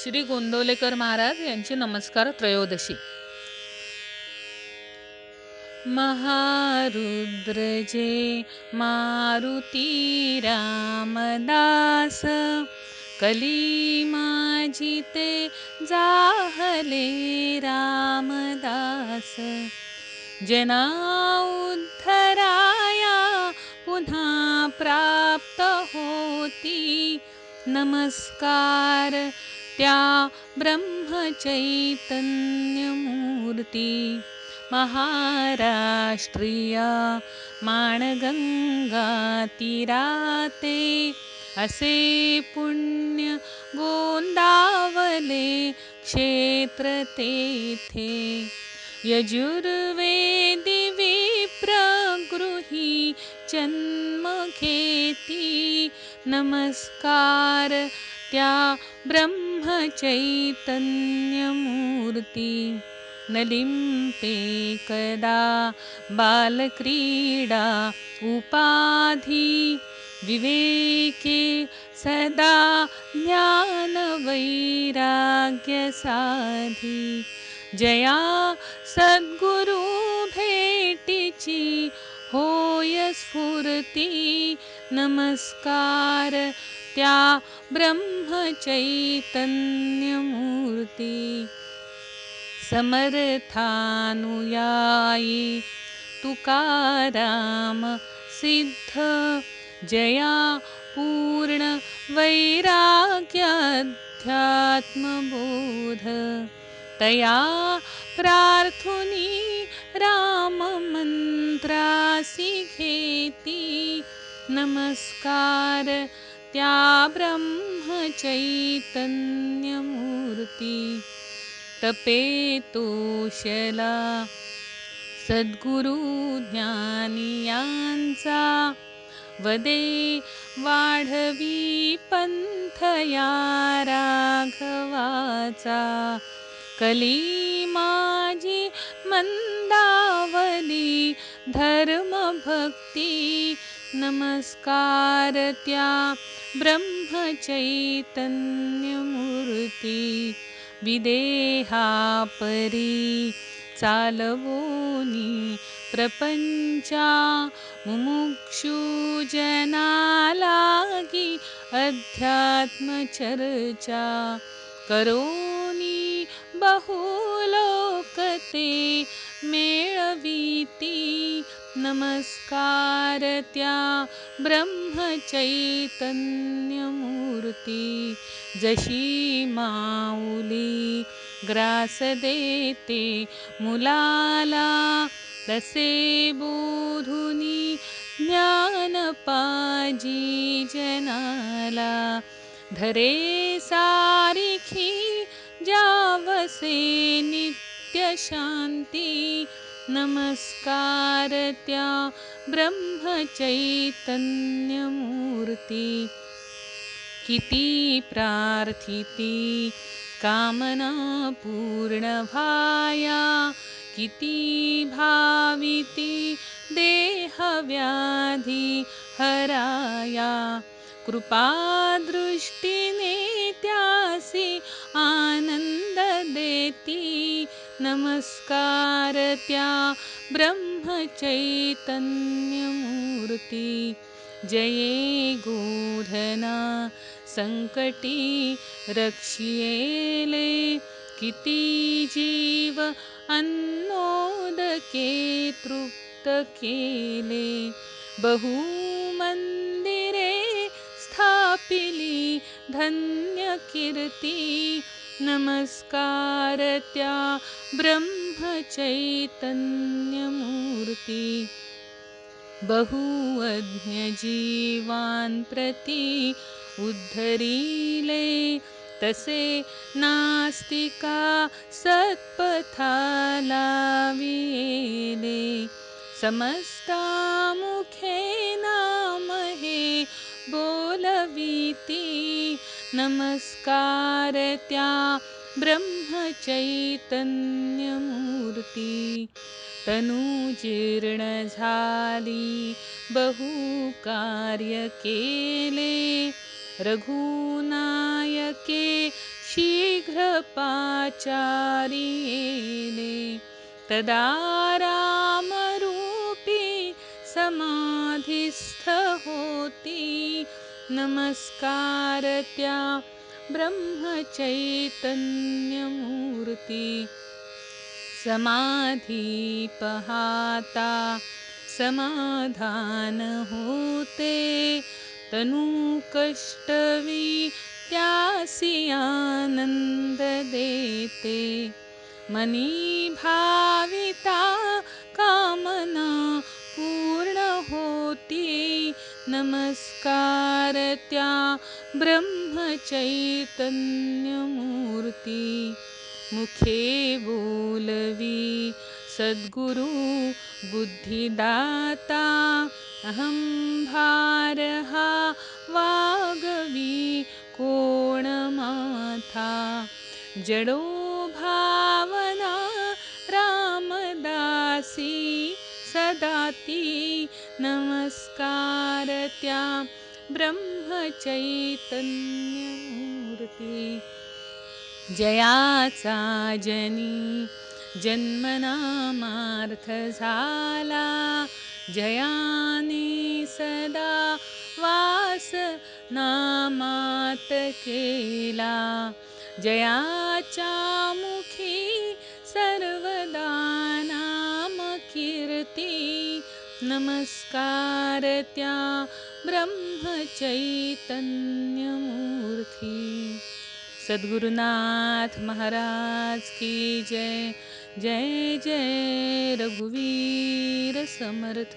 श्री गोंदवलेकर महाराज यांची नमस्कार त्रयोदशी. महारुद्र जे मारुती रामदास कली माझी ते जाहले रामदास जना उद्धराया पुन्हा प्राप्त होती. नमस्कार त्या ब्रह्मचैतन्यमूर्ती महाराष्ट्रिया माणगंगातीराते असे पुण्य गोंदावले क्षेत्र तेथे यजुर्वेदी विप्रगृही जन्म घेती नमस्कार त्या ब्रह्मचैतन्यमूर्ती नलिम्पे कदा बालक्रीडा उपाधि विवेके सदा ज्ञानवैराग्यसाधि। जया सद्गुरु भेटिची होय स्फूर्ती नमस्कार। त्या ब्रह्मचैतन्यमूर्ती समर्थानुयायी तुकाराम सिद्ध जया पूर्ण वैराग्याध्यात्मबोध तया प्रार्थुनी राममन्त्रासि घेती नमस्कार त्या ब्रह्मचैतन्यमूर्ती तपेतोशला सद्गुरु ज्ञानियांचा वदे वाढवी पंथया राघवाचा कली माझी मंदावली धर्मभक्ती नमस्कार त्या ब्रह्मचैतन्यमूर्ती विदेहा परी चालवोनी प्रपंचा मुमुक्षुजना लागी अध्यात्मचर्चा करोनी बहुलोकते मेळवीती नमस्कार त्या ब्रह्मचैतन्यमूर्ती जशी माऊली ग्रास देते मुलाला तसे बोधुनी ज्ञान पाजी जनाला धरे सारिखी जावसे नित्य शांती नमस्कार त्या ब्रह्मचैतन्यमूर्ती। किती प्रार्थिती कामना पूर्ण भाया किती भाविती देहव्याधी हराया। कृपादृष्टीने त्यासी आनंद देती नमस्कार त्या ब्रह्मचैतन्यमूर्ती। जये गोधना संकटी रक्षियेले किती जीव अन्नोदके तृप्त केले बहुमंदिरे स्थापिली धन्य कीर्ती नमस्कार त्या ब्रह्मचैतन्यमूर्ती। बहुअज्ञजीवान् प्रति उद्धरीले तसे नास्तिका सत्पथालावियेले। समस्तामुखे नामहे बोलवीती नमस्कार त्या ब्रह्मचैतन्यमूर्ती तनुजीर्ण झाली बहु कार्य केले रघुनायके शीघ्रपाचारियेने तदा रामरूपी समाधिस्थ होती नमस्कारत्या ब्रह्मचैतन्यमूर्ति। समाधि पहाता समाधान होते तनु कष्टवी त्यासी आनंद देते मनी भाविता कामना नमस्कार त्या ब्रह्मचैतन्यमूर्ती। मुखे बोलवी सद्गुरु, बुद्धिदाता, अहं भारहा, वागवी, कोणमाथा। जडो भावना, रामदासी, सदाती, नमस्कार। त्या ब्रह्मचैतन्यमूर्ती। जयाचा जनी जन्मनामार्थ झाला जयाने सदा वास नामात केला। जयाच्या मुखी नमस्कार त्या ब्रह्मचैतन्यमूर्ती। सद्गुरुनाथ महाराज की जय जय जय रघुवीर समर्थ